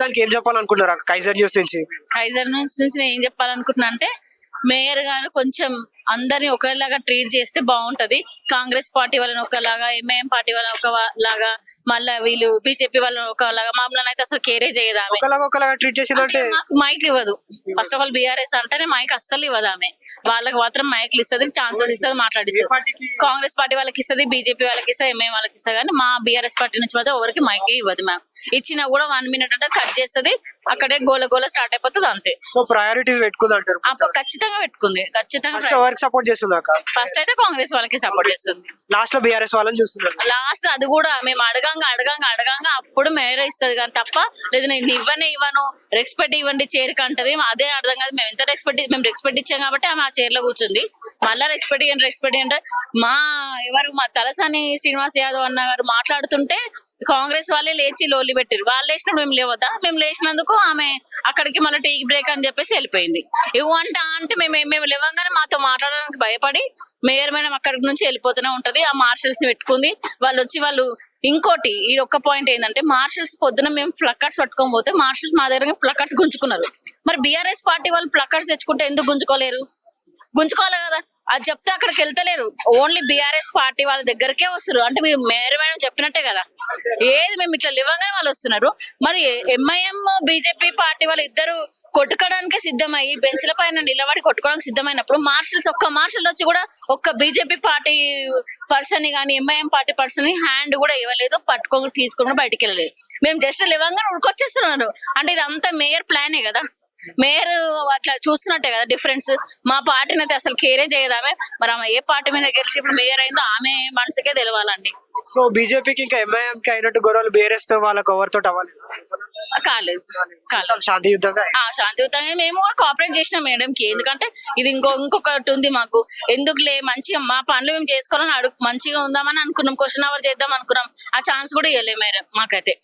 దానికి ఏం చెప్పాలనుకుంటున్నారు? కైజర్ న్యూస్ నుంచి. కైజర్ న్యూస్ నుంచి నేను ఏం చెప్పాలనుకుంటున్నా అంటే మేయర్ గారు కొంచెం అందరిని ఒకలాగా ట్రీట్ చేస్తే బాగుంటది. కాంగ్రెస్ పార్టీ వాళ్ళని ఒకలాగా ఎంఐఎం పార్టీ వాళ్ళని ఒకలాగా మళ్ళీ వీళ్ళు బీజేపీ వాళ్ళని ఒకలాగా మమ్మల్ని అయితే అసలు కేరే చేయదు ఆమె. ఒకలాగా ఒకలాగా ట్రీట్ చేసిందంటే మాకు మైక్ ఇవ్వదు. ఫస్ట్ ఆఫ్ ఆల్ బీఆర్ఎస్ అంటేనే మైక్ అస్సలు ఇవ్వదు ఆమె. వాళ్ళకి మాత్రం మైక్లు ఇస్తుంది ఛాన్సెస్ ఇస్తుంది మాట్లాడిస్తుంది. కాంగ్రెస్ పార్టీ వాళ్ళకి ఇస్తుంది బీజేపీ వాళ్ళకి ఇస్తుంది ఎంఐఎం వాళ్ళకి ఇస్తుంది కానీ మా బీఆర్ఎస్ పార్టీ నుంచి మాత్రం ఎవరికి మైక్ ఇవ్వదు మ్యామ్ ఇచ్చినా కూడా వన్ మినిట్ అంటే కట్ చేస్తుంది అక్కడే గోల గోల స్టార్ట్ అయిపోతుంది అంతే. సో ప్రయారిటీస్ పెట్టుకుంది అంటారు అప్పుడు ఖచ్చితంగా పెట్టుకుంది. ఖచ్చితంగా ఫస్ట్ ఎవరికి సపోర్ట్ చేస్తుంది అక్క? ఫస్ట్ అయితే కాంగ్రెస్ వాళ్ళకి సపోర్ట్ చేస్తుంది. లాస్ట్లో బీఆర్ఎస్ వాళ్ళని చూస్తున్నారు లాస్ట్ అది కూడా మేము అడగంగా అడగంగా అడగంగా అప్పుడు మేర ఇస్తుంది కానీ తప్ప లేదు నేను ఇవ్వనే ఇవ్వను. రెస్పెక్ట్ ఇవ్వండి చైర్ అంటది. అదే అర్థం కాదు. మేము ఎంత రెస్పెక్ట్ మేము రెస్పెక్ట్ ఇచ్చాం కాబట్టి ఆమె ఆ చైర్లో కూర్చుంది. మళ్ళీ రెస్పెక్ట్ ఇవ్వండి రెస్పెక్ట్ ఇవ్వండి మా ఎవరు మా తలసాని శ్రీనివాస్ యాదవ్ అన్న గారు మాట్లాడుతుంటే కాంగ్రెస్ వాళ్ళే లేచి లోలి పెట్టారు వాళ్ళు లేచినప్పుడు మేము లేవద్దా? మేము లేచినందుకు ఆమె అక్కడికి మళ్ళీ టీ బ్రేక్ అని చెప్పేసి వెళ్ళిపోయింది. ఇవ్వంట అంటే మేము మేము లేవంగానే మాతో మాట్లాడడానికి భయపడి మేయర్ మేడం అక్కడి నుంచి వెళ్ళిపోతూనే ఉంటది. ఆ మార్షల్స్ పెట్టుకుంది. వాళ్ళు వచ్చి వాళ్ళు ఇంకోటి ఈ ఒక్క పాయింట్ ఏంటంటే మార్షల్స్ పొద్దున మేము ప్లక్కర్స్ పట్టుకొని పోతే మార్షల్స్ మా దగ్గర ప్లక్కర్స్ గుంజుకున్నారు. మరి బీఆర్ఎస్ పార్టీ వాళ్ళు ప్లక్కర్స్ తెచ్చుకుంటే ఎందుకు గుంజుకోలేరు? గుంజుకోవాలి కదా. అది చెప్తే అక్కడికి వెళ్తలేరు. ఓన్లీ బీఆర్ఎస్ పార్టీ వాళ్ళ దగ్గరకే వస్తారు అంటే మీరు మేయర్ మేడం చెప్పినట్టే కదా. ఏది మేము ఇట్లా లేవగానే వాళ్ళు వస్తున్నారు. మరి ఎంఐఎం బీజేపీ పార్టీ వాళ్ళు ఇద్దరు కొట్టుకోవడానికి సిద్ధమై బెంచ్ల పైన నిలబడి కొట్టుకోవడానికి సిద్ధమైనప్పుడు మార్షల్స్ ఒక్క మార్షల్ వచ్చి కూడా ఒక్క బీజేపీ పార్టీ పర్సన్ కానీ ఎంఐఎం పార్టీ పర్సన్ హ్యాండ్ కూడా ఇవ్వలేదు పట్టుకొని తీసుకొని బయటికి వెళ్ళలేదు. మేము జస్ట్ లేవంగానే ఉడికొచ్చేస్తున్నారు అంటే ఇదంతా మేయర్ ప్లానే కదా. మేయర్ అట్లా చూస్తున్నట్టే కదా డిఫరెన్స్ మా పార్టీని అయితే అసలు కేరే చేయదు ఆమె. మరి ఆమె ఏ పార్టీ మీద గెలిచి ఇప్పుడు మేయర్ అయిందో ఆమె మనసుకే తెలవాలండి. సో బీజేపీకి ఇంకా ఎంఐఎం కి అయినట్టు గొడవలు బీఆర్ఎస్తో వాళ్ళకి ఎవరితో అవ్వాలి. కాలేదు కాలేదు మొత్తం శాంతి యుద్ధంగా ఆ శాంతియుతంగా మేము కూడా కోఆపరేట్ చేసినాం మేడం కి. ఎందుకంటే ఇది ఇంకో ఇంకొకటి ఉంది మాకు. ఎందుకులే మంచిగా మా పనులు మేము చేసుకోవాలని అడుగు మంచిగా ఉందామని అనుకున్నాం. క్వశ్చన్ అవర్ చేద్దాం అనుకున్నాం. ఆ ఛాన్స్ కూడా ఇవ్వలే మేడం మాకైతే.